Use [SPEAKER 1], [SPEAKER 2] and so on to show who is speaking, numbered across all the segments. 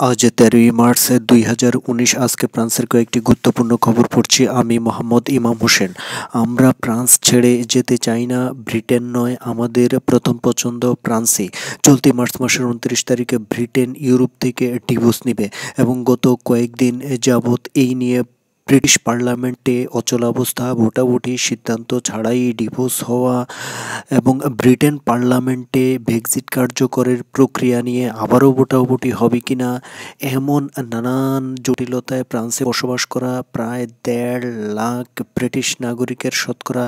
[SPEAKER 1] আজ তেরোই মার্চ দুই হাজার উনিশ, আজকে ফ্রান্সের কয়েকটি গুরুত্বপূর্ণ খবর পড়ছি আমি মোহাম্মদ ইমাম হোসেন। আমরা ফ্রান্স ছেড়ে যেতে চাই না, ব্রিটেন নয়, আমাদের প্রথম পছন্দ ফ্রান্সই। চলতি মার্চ মাসের উনত্রিশ তারিখে ব্রিটেন ইউরোপ থেকে ডিভোর্স নেবে এবং গত কয়েকদিন যাবৎ এই নিয়ে ব্রিটিশ পার্লামেন্টে অচলাবস্থা ভোটাভুটি, সিদ্ধান্ত ছাড়াই ডিভোর্স হওয়া এবং ব্রিটেন পার্লামেন্টে ব্রেক্সিট কার্যকরের প্রক্রিয়া নিয়ে আবারও ভোটাভুটি হবে কি না এমন নানান জটিলতায় ফ্রান্সে বসবাস করা প্রায় দেড় লাখ ব্রিটিশ নাগরিকের শতকরা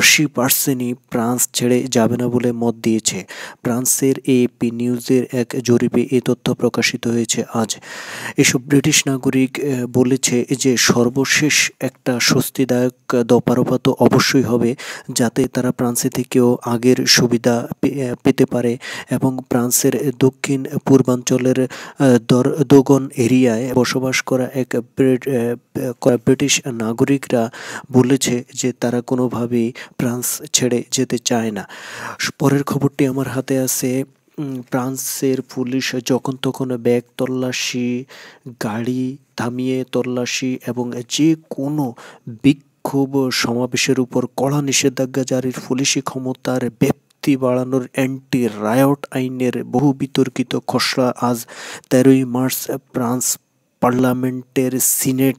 [SPEAKER 1] আশি পার্সেন্টই ফ্রান্স ছেড়ে যাবে না বলে মত দিয়েছে। ফ্রান্সের এপি নিউজের এক জরিপে এ তথ্য প্রকাশিত হয়েছে। আজ এসব ব্রিটিশ নাগরিক বলেছে যে সর্ব সর্বশেষ একটা স্বস্তিদায়ক দপারপা তো অবশ্যই হবে যাতে তারা ফ্রান্সে থেকেও আগের সুবিধা পেতে পারে এবং ফ্রান্সের দক্ষিণ পূর্বাঞ্চলের দোগন এরিয়ায় বসবাস করা এক ব্রিটিশ নাগরিকরা বলেছে যে তারা কোনোভাবেই ফ্রান্স ছেড়ে যেতে চায় না। পরের খবরটি আমার হাতে আছে। ফ্রান্সের পুলিশ যখন তখন ব্যাগ তল্লাশি, গাড়ি থামিয়ে তল্লাশি এবং যে কোনো বিক্ষোভ সমাবেশের উপর কড়া নিষেধাজ্ঞা জারির পুলিশি ক্ষমতার ব্যাপ্তি বাড়ানোর অ্যান্টি রায়ট আইনের বহু বিতর্কিত খসড়া আজ তেরোই মার্চ ফ্রান্স পার্লামেন্টের সিনেট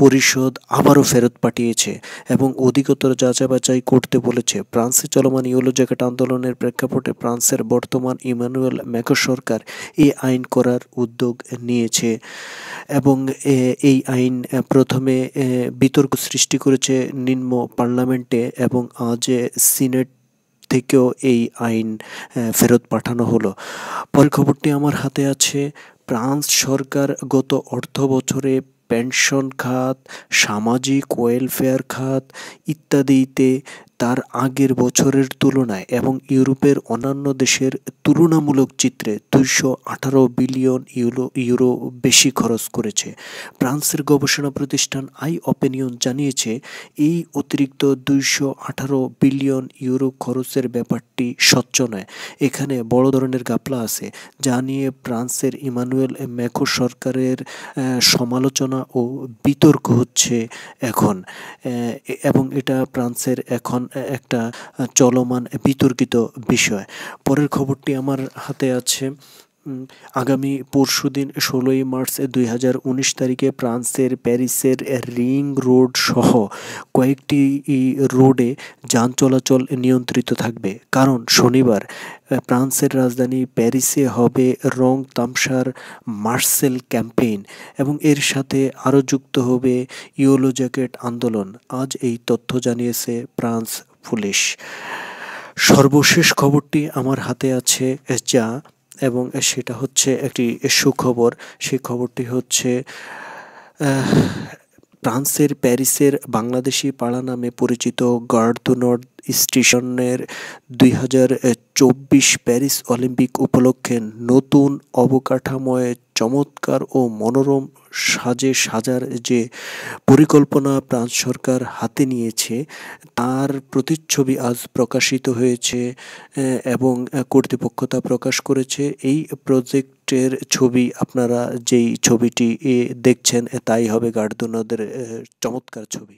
[SPEAKER 1] পরিষদ আবারও ফেরত পাঠিয়েছে এবং অধিকতর যাচাই বাছাই করতে বলেছে। ফ্রান্সে চলমান ইউলো জ্যাকেট আন্দোলনের প্রেক্ষাপটে ফ্রান্সের বর্তমান ইমানুয়েল ম্যাকো সরকার এই আইন করার উদ্যোগ নিয়েছে এবং এই আইন প্রথমে বিতর্ক সৃষ্টি করেছে নিম্ন পার্লামেন্টে এবং আজ সিনেট থেকেও এই আইন ফেরত পাঠানো হলো। পরের খবরটি আমার হাতে আছে। ফ্রান্স সরকার গত অর্থ বছরে পেনশন খাত সামাজিক ওয়েলফেয়ার খাত ইত্যাদিতে তার আগের বছরের তুলনায় এবং ইউরোপের অন্যান্য দেশের তুলনামূলক চিত্রে দুইশো আঠারো বিলিয়ন ইউরো ইউরো বেশি খরচ করেছে। ফ্রান্সের গবেষণা প্রতিষ্ঠান আই অপিনিয়ন জানিয়েছে, এই অতিরিক্ত দুইশো আঠারো বিলিয়ন ইউরো খরচের ব্যাপারটি স্বচ্ছ নয়। এখানে বড় ধরনের গাপলা আছে, যা নিয়ে ফ্রান্সের ইমানুয়েল ম্যাকো সরকারের সমালোচনা ও বিতর্ক হচ্ছে এখন। এবং এটা ফ্রান্সের এখন একটা চলমান বিতর্কিত বিষয়। পরের খবরটি আমার হাতে আছে। আগামী পরশু দিন ষোলোই মার্চ দুই হাজার উনিশ তারিখে ফ্রান্সের প্যারিসের রিং রোড সহ কয়েকটি রোডে যান চলাচল নিয়ন্ত্রিত থাকবে। কারণ শনিবার ফ্রান্সের রাজধানী প্যারিসে হবে রং তামসার মার্সেল ক্যাম্পেইন এবং এর সাথে আরও যুক্ত হবে ইয়োলো জ্যাকেট আন্দোলন। আজ এই তথ্য জানিয়েছে ফ্রান্স পুলিশ। সর্বশেষ খবরটি আমার হাতে আছে, যা এবং সেটা হচ্ছে একটি সুখবর। সেই খবরটি হচ্ছে ফ্রান্সের প্যারিসের বাংলাদেশি পাড়া নামে পরিচিত গার্দুনর স্টেশনের দুই হাজার চব্বিশ প্যারিস অলিম্পিক উপলক্ষে নতুন অবকাঠামোয় চমৎকার ও মনোরম সাজে সাজার যে পরিকল্পনা ফ্রান্স সরকার হাতে নিয়েছে, তার প্রতিচ্ছবি আজ প্রকাশিত হয়েছে এবং কর্তৃপক্ষ তা প্রকাশ করেছে। এই প্রজেক্টের ছবি আপনারা যেই ছবিটি দেখছেন তাই হবে গার্ডনদের চমৎকার ছবি।